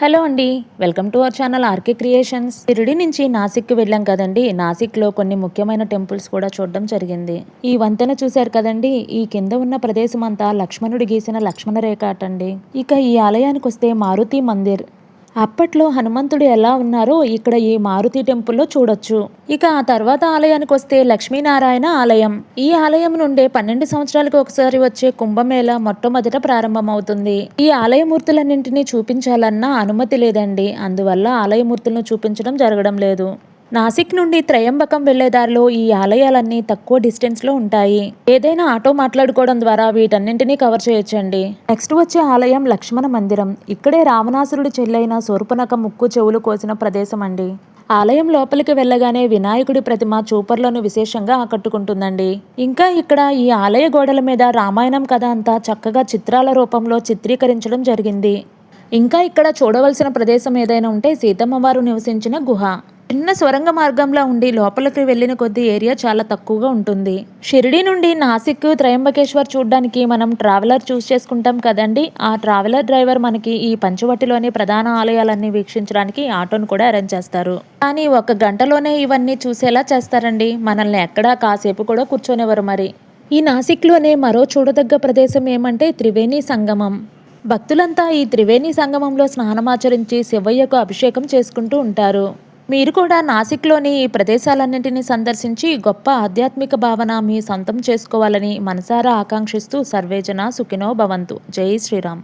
Hello అండి welcome to our channel RK Creations. Shirdi నుంచి నాసిక్కి వెళ్ళాం కదండి నాసిక్లో కొన్ని ముఖ్యమైన టెంపుల్స్ కూడా చూడడం జరిగింది. ఈ వంతెన చూశారు కదండి ఈ కింద ఉన్న ప్రదేశం అంతా లక్ష్మణుడు గీసిన లక్ష్మణ రేఖ అటండి. ఇక ఈ ఆలయానికి వస్తే మారుతి మందిర్ అప్పట్లో హనుమంతుడు ఎలా ఉన్నారో ఇక్కడ ఈ మారుతి టెంపుల్లో చూడొచ్చు. ఇక ఆ తర్వాత ఆలయానికి వస్తే లక్ష్మీనారాయణ ఆలయం. ఈ ఆలయం నుండే పన్నెండు సంవత్సరాలకు ఒకసారి వచ్చే కుంభమేళ మొట్టమొదట ప్రారంభమవుతుంది. ఈ ఆలయమూర్తులన్నింటినీ చూపించాలన్నా అనుమతి లేదండి. అందువల్ల ఆలయమూర్తులను చూపించడం జరగడం లేదు. నాసిక్ నుండి త్రయంబకం వెళ్ళే దారిలో ఈ ఆలయాలన్నీ తక్కువ డిస్టెన్స్లో ఉంటాయి. ఏదైనా ఆటో మాట్లాడుకోవడం ద్వారా వీటన్నింటినీ కవర్ చేయొచ్చండి. నెక్స్ట్ వచ్చే ఆలయం లక్ష్మణ మందిరం. ఇక్కడే రావణాసురుడి చెల్లైన సూర్పనక ముక్కు చెవులు కోసిన ప్రదేశం అండి. ఆలయం లోపలికి వెళ్ళగానే వినాయకుడి ప్రతిమ చూపర్లను విశేషంగా ఆకట్టుకుంటుందండి. ఇంకా ఇక్కడ ఈ ఆలయ గోడల మీద రామాయణం కథ అంతా చక్కగా చిత్రాల రూపంలో చిత్రీకరించడం జరిగింది. ఇంకా ఇక్కడ చూడవలసిన ప్రదేశం ఏదైనా ఉంటే సీతమ్మ వారు నివసించిన గుహ. చిన్న స్వరంగ మార్గంలో ఉండి లోపలికి వెళ్ళిన కొద్ది ఏరియా చాలా తక్కువగా ఉంటుంది. షిరిడి నుండి నాసిక్ త్రయంబకేశ్వర్ చూడడానికి మనం ట్రావెలర్ చూస్ చేసుకుంటాం కదండి. ఆ ట్రావెలర్ డ్రైవర్ మనకి ఈ పంచవటిలోని ప్రధాన ఆలయాలన్నీ వీక్షించడానికి ఆటోను కూడా అరేంజ్ చేస్తారు. కానీ ఒక గంటలోనే ఇవన్నీ చూసేలా చేస్తారండి. మనల్ని ఎక్కడా కాసేపు కూడా కూర్చోనివ్వరు మరి. ఈ నాసిక్లోనే మరో చూడదగ్గ ప్రదేశం ఏమంటే త్రివేణి సంగమం. భక్తులంతా ఈ త్రివేణి సంగమంలో స్నానమాచరించి శివయ్యకు అభిషేకం చేసుకుంటూ ఉంటారు. మీరు కూడా నాసిక్లోని ఈ ప్రదేశాలన్నింటినీ సందర్శించి గొప్ప ఆధ్యాత్మిక భావన మీ సొంతం చేసుకోవాలని మనసారా ఆకాంక్షిస్తూ సర్వేజన సుఖినో భవంతు. జై శ్రీరామ్.